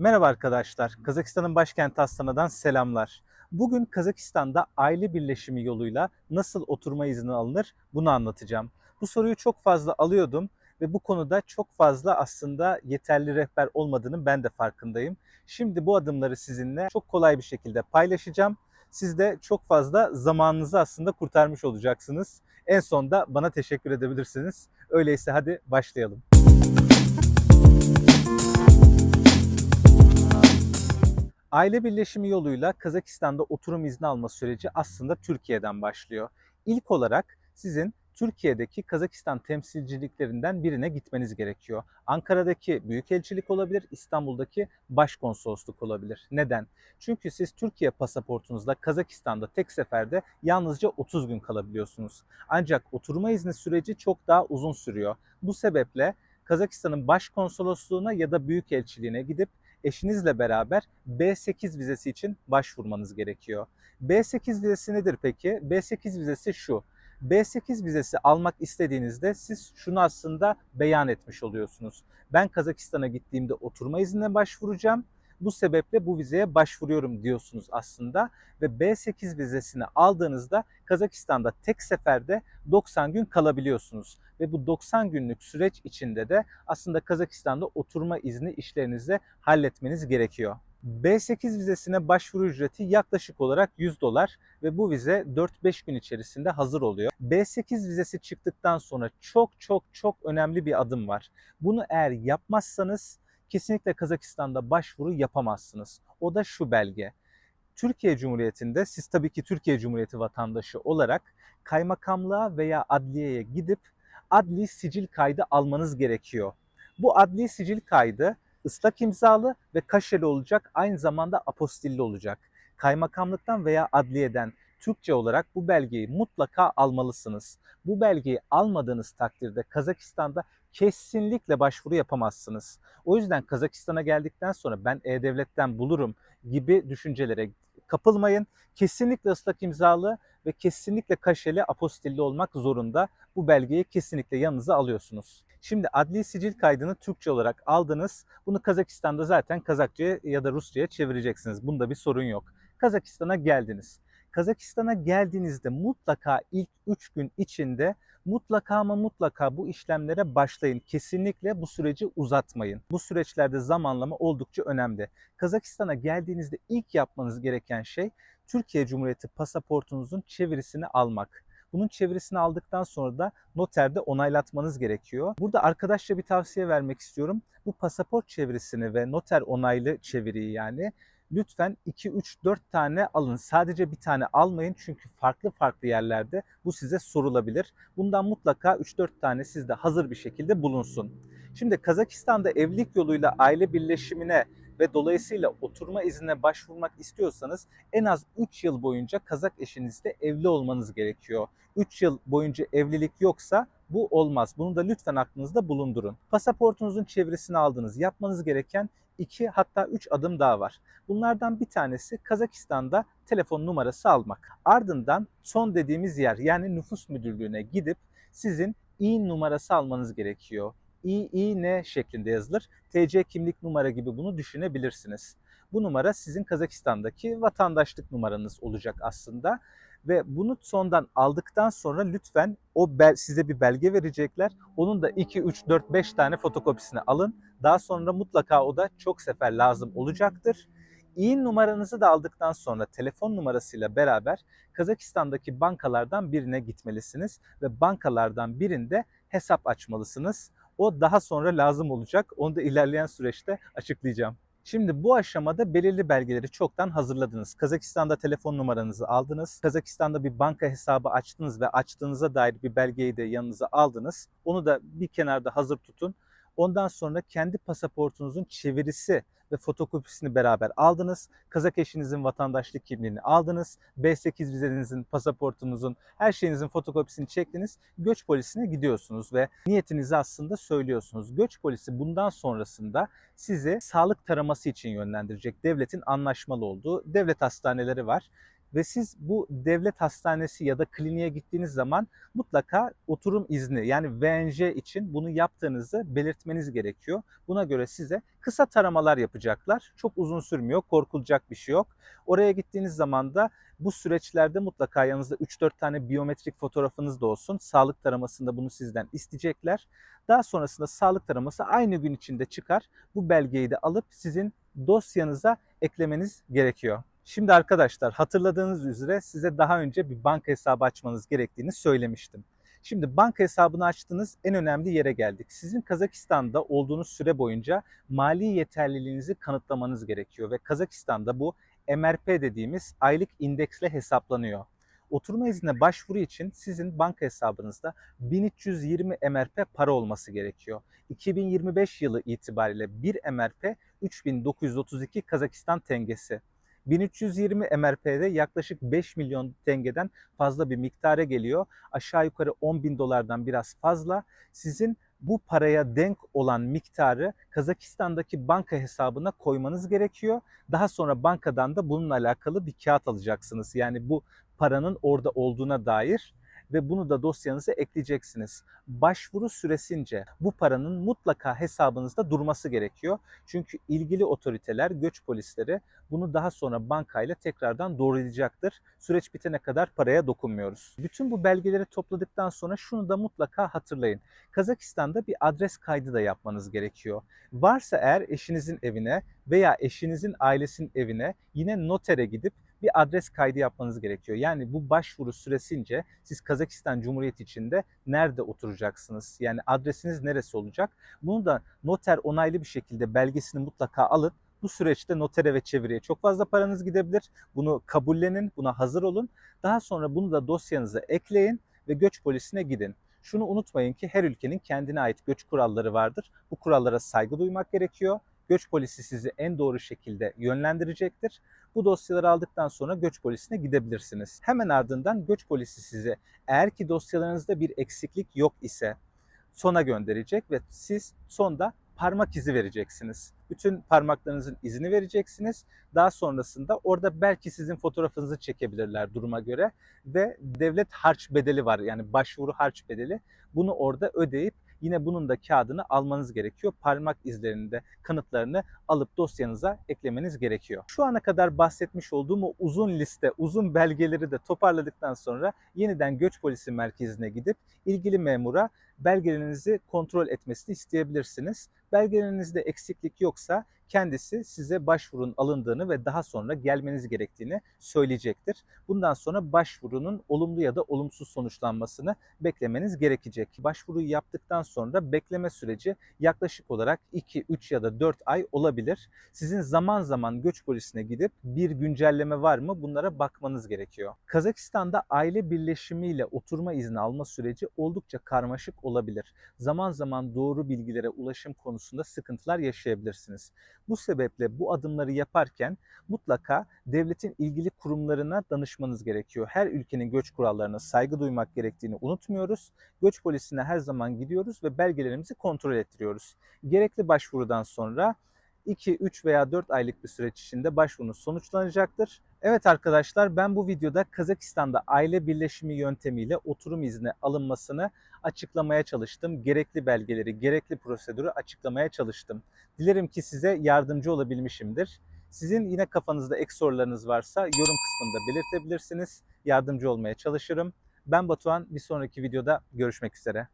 Merhaba arkadaşlar. Kazakistan'ın başkenti Astana'dan selamlar. Bugün Kazakistan'da aile birleşimi yoluyla nasıl oturma izni alınır bunu anlatacağım. Bu soruyu çok fazla alıyordum ve bu konuda çok fazla aslında yeterli rehber olmadığının ben de farkındayım. Şimdi bu adımları sizinle çok kolay bir şekilde paylaşacağım. Siz de çok fazla zamanınızı aslında kurtarmış olacaksınız. En sonda bana teşekkür edebilirsiniz. Öyleyse hadi başlayalım. Aile birleşimi yoluyla Kazakistan'da oturum izni alma süreci aslında Türkiye'den başlıyor. İlk olarak sizin Türkiye'deki Kazakistan temsilciliklerinden birine gitmeniz gerekiyor. Ankara'daki Büyükelçilik olabilir, İstanbul'daki Başkonsolosluk olabilir. Neden? Çünkü siz Türkiye pasaportunuzla Kazakistan'da tek seferde yalnızca 30 gün kalabiliyorsunuz. Ancak oturma izni süreci çok daha uzun sürüyor. Bu sebeple Kazakistan'ın Başkonsolosluğuna ya da Büyükelçiliğine gidip eşinizle beraber B8 vizesi için başvurmanız gerekiyor. B8 vizesi nedir peki? B8 vizesi şu. B8 vizesi almak istediğinizde siz şunu aslında beyan etmiş oluyorsunuz. Ben Kazakistan'a gittiğimde oturma iznine başvuracağım. Bu sebeple bu vizeye başvuruyorum diyorsunuz aslında ve B8 vizesini aldığınızda Kazakistan'da tek seferde 90 gün kalabiliyorsunuz ve bu 90 günlük süreç içinde de aslında Kazakistan'da oturma izni işlerinizi halletmeniz gerekiyor. B8 vizesine başvuru ücreti yaklaşık olarak 100 dolar ve bu vize 4-5 gün içerisinde hazır oluyor. B8 vizesi çıktıktan sonra çok çok çok önemli bir adım var. Bunu eğer yapmazsanız kesinlikle Kazakistan'da başvuru yapamazsınız. O da şu belge. Türkiye Cumhuriyeti'nde siz tabii ki Türkiye Cumhuriyeti vatandaşı olarak kaymakamlığa veya adliyeye gidip adli sicil kaydı almanız gerekiyor. Bu adli sicil kaydı ıslak imzalı ve kaşeli olacak, aynı zamanda apostilli olacak. Kaymakamlıktan veya adliyeden Türkçe olarak bu belgeyi mutlaka almalısınız. Bu belgeyi almadığınız takdirde Kazakistan'da kesinlikle başvuru yapamazsınız. O yüzden Kazakistan'a geldikten sonra ben E-Devlet'ten bulurum gibi düşüncelere kapılmayın. Kesinlikle ıslak imzalı ve kesinlikle kaşeli apostilli olmak zorunda. Bu belgeyi kesinlikle yanınıza alıyorsunuz. Şimdi adli sicil kaydını Türkçe olarak aldınız. Bunu Kazakistan'da zaten Kazakça'ya ya da Rusça'ya çevireceksiniz. Bunda bir sorun yok. Kazakistan'a geldiniz. Kazakistan'a geldiğinizde mutlaka ilk 3 gün içinde mutlaka ama mutlaka bu işlemlere başlayın. Kesinlikle bu süreci uzatmayın. Bu süreçlerde zamanlama oldukça önemli. Kazakistan'a geldiğinizde ilk yapmanız gereken şey Türkiye Cumhuriyeti pasaportunuzun çevirisini almak. Bunun çevirisini aldıktan sonra da noterde onaylatmanız gerekiyor. Burada arkadaşça bir tavsiye vermek istiyorum. Bu pasaport çevirisini ve noter onaylı çeviriyi yani lütfen 2, 3, 4 tane alın. Sadece bir tane almayın çünkü farklı farklı yerlerde bu size sorulabilir. Bundan mutlaka 3-4 tane sizde hazır bir şekilde bulunsun. Şimdi Kazakistan'da evlilik yoluyla aile birleşimine ve dolayısıyla oturma iznine başvurmak istiyorsanız en az 3 yıl boyunca Kazak eşinizle evli olmanız gerekiyor. 3 yıl boyunca evlilik yoksa bu olmaz. Bunu da lütfen aklınızda bulundurun. Pasaportunuzun çevirisini aldınız. Yapmanız gereken 2 hatta 3 adım daha var. Bunlardan bir tanesi Kazakistan'da telefon numarası almak. Ardından son dediğimiz yer yani nüfus müdürlüğüne gidip sizin İ numarası almanız gerekiyor. İİN şeklinde yazılır. TC kimlik numara gibi bunu düşünebilirsiniz. Bu numara sizin Kazakistan'daki vatandaşlık numaranız olacak aslında ve bunu sondan aldıktan sonra lütfen o bel, size bir belge verecekler. Onun da 2 3 4 5 tane fotokopisini alın. Daha sonra mutlaka o da çok sefer lazım olacaktır. İyi numaranızı da aldıktan sonra telefon numarasıyla beraber Kazakistan'daki bankalardan birine gitmelisiniz ve bankalardan birinde hesap açmalısınız. O daha sonra lazım olacak. Onu da ilerleyen süreçte açıklayacağım. Şimdi bu aşamada belirli belgeleri çoktan hazırladınız. Kazakistan'da telefon numaranızı aldınız. Kazakistan'da bir banka hesabı açtınız ve açtığınıza dair bir belgeyi de yanınıza aldınız. Onu da bir kenarda hazır tutun. Ondan sonra kendi pasaportunuzun çevirisi ve fotokopisini beraber aldınız. Kazak eşinizin vatandaşlık kimliğini aldınız. B8 vizenizin, pasaportunuzun, her şeyinizin fotokopisini çektiniz. Göç polisine gidiyorsunuz ve niyetinizi aslında söylüyorsunuz. Göç polisi bundan sonrasında sizi sağlık taraması için yönlendirecek. Devletin anlaşmalı olduğu devlet hastaneleri var. Ve siz bu devlet hastanesi ya da kliniğe gittiğiniz zaman mutlaka oturum izni yani VNJ için bunu yaptığınızı belirtmeniz gerekiyor. Buna göre size kısa taramalar yapacaklar. Çok uzun sürmüyor, korkulacak bir şey yok. Oraya gittiğiniz zaman da bu süreçlerde mutlaka yanınızda 3-4 tane biyometrik fotoğrafınız da olsun. Sağlık taramasında bunu sizden isteyecekler. Daha sonrasında sağlık taraması aynı gün içinde çıkar. Bu belgeyi de alıp sizin dosyanıza eklemeniz gerekiyor. Şimdi arkadaşlar hatırladığınız üzere size daha önce bir banka hesabı açmanız gerektiğini söylemiştim. Şimdi banka hesabını açtınız en önemli yere geldik. Sizin Kazakistan'da olduğunuz süre boyunca mali yeterliliğinizi kanıtlamanız gerekiyor ve Kazakistan'da bu MRP dediğimiz aylık indeksle hesaplanıyor. Oturma iznine başvuru için sizin banka hesabınızda 1320 MRP para olması gerekiyor. 2025 yılı itibariyle 1 MRP 3932 Kazakistan tengesi. 1320 MRP'de yaklaşık 5 milyon tengeden fazla bir miktara geliyor. Aşağı yukarı 10 bin dolardan biraz fazla. Sizin bu paraya denk olan miktarı Kazakistan'daki banka hesabına koymanız gerekiyor. Daha sonra bankadan da bununla alakalı bir kağıt alacaksınız. Yani bu paranın orada olduğuna dair ve bunu da dosyanıza ekleyeceksiniz. Başvuru süresince bu paranın mutlaka hesabınızda durması gerekiyor. Çünkü ilgili otoriteler, göç polisleri bunu daha sonra bankayla tekrardan doğrulayacaktır. Süreç bitene kadar paraya dokunmuyoruz. Bütün bu belgeleri topladıktan sonra şunu da mutlaka hatırlayın. Kazakistan'da bir adres kaydı da yapmanız gerekiyor. Varsa eğer eşinizin evine veya eşinizin ailesinin evine yine notere gidip bir adres kaydı yapmanız gerekiyor. Yani bu başvuru süresince siz Kazakistan Cumhuriyeti içinde nerede oturacaksınız? Yani adresiniz neresi olacak? Bunu da noter onaylı bir şekilde belgesini mutlaka alın. Bu süreçte notere ve çeviriye çok fazla paranız gidebilir. Bunu kabullenin, buna hazır olun. Daha sonra bunu da dosyanıza ekleyin ve göç polisine gidin. Şunu unutmayın ki her ülkenin kendine ait göç kuralları vardır. Bu kurallara saygı duymak gerekiyor. Göç polisi sizi en doğru şekilde yönlendirecektir. Bu dosyaları aldıktan sonra göç polisine gidebilirsiniz. Hemen ardından göç polisi size eğer ki dosyalarınızda bir eksiklik yok ise sona gönderecek ve siz sonda parmak izi vereceksiniz. Bütün parmaklarınızın izini vereceksiniz. Daha sonrasında orada belki sizin fotoğrafınızı çekebilirler duruma göre ve devlet harç bedeli var yani başvuru harç bedeli. Bunu orada ödeyip yine bunun da kağıdını almanız gerekiyor. Parmak izlerini de kanıtlarını alıp dosyanıza eklemeniz gerekiyor. Şu ana kadar bahsetmiş olduğum o uzun liste, uzun belgeleri de toparladıktan sonra yeniden göç polisi merkezine gidip ilgili memura belgelerinizi kontrol etmesini isteyebilirsiniz. Belgelerinizde eksiklik yoksa kendisi size başvurun alındığını ve daha sonra gelmeniz gerektiğini söyleyecektir. Bundan sonra başvurunun olumlu ya da olumsuz sonuçlanmasını beklemeniz gerekecek. Başvuruyu yaptıktan sonra bekleme süreci yaklaşık olarak 2, 3 ya da 4 ay olabilir. Sizin zaman zaman göç polisine gidip bir güncelleme var mı bunlara bakmanız gerekiyor. Kazakistan'da aile birleşimiyle oturma izni alma süreci oldukça karmaşık olabilir. Zaman zaman doğru bilgilere ulaşım konusunda sıkıntılar yaşayabilirsiniz. Bu sebeple bu adımları yaparken mutlaka devletin ilgili kurumlarına danışmanız gerekiyor. Her ülkenin göç kurallarına saygı duymak gerektiğini unutmuyoruz. Göç polisine her zaman gidiyoruz ve belgelerimizi kontrol ettiriyoruz. Gerekli başvurudan sonra 2, 3 veya 4 aylık bir süreç içinde başvurunuz sonuçlanacaktır. Evet arkadaşlar ben bu videoda Kazakistan'da aile birleşimi yöntemiyle oturum izni alınmasını açıklamaya çalıştım. Gerekli belgeleri, gerekli prosedürü açıklamaya çalıştım. Dilerim ki size yardımcı olabilmişimdir. Sizin yine kafanızda ek sorularınız varsa yorum kısmında belirtebilirsiniz. Yardımcı olmaya çalışırım. Ben Batuhan. Bir sonraki videoda görüşmek üzere.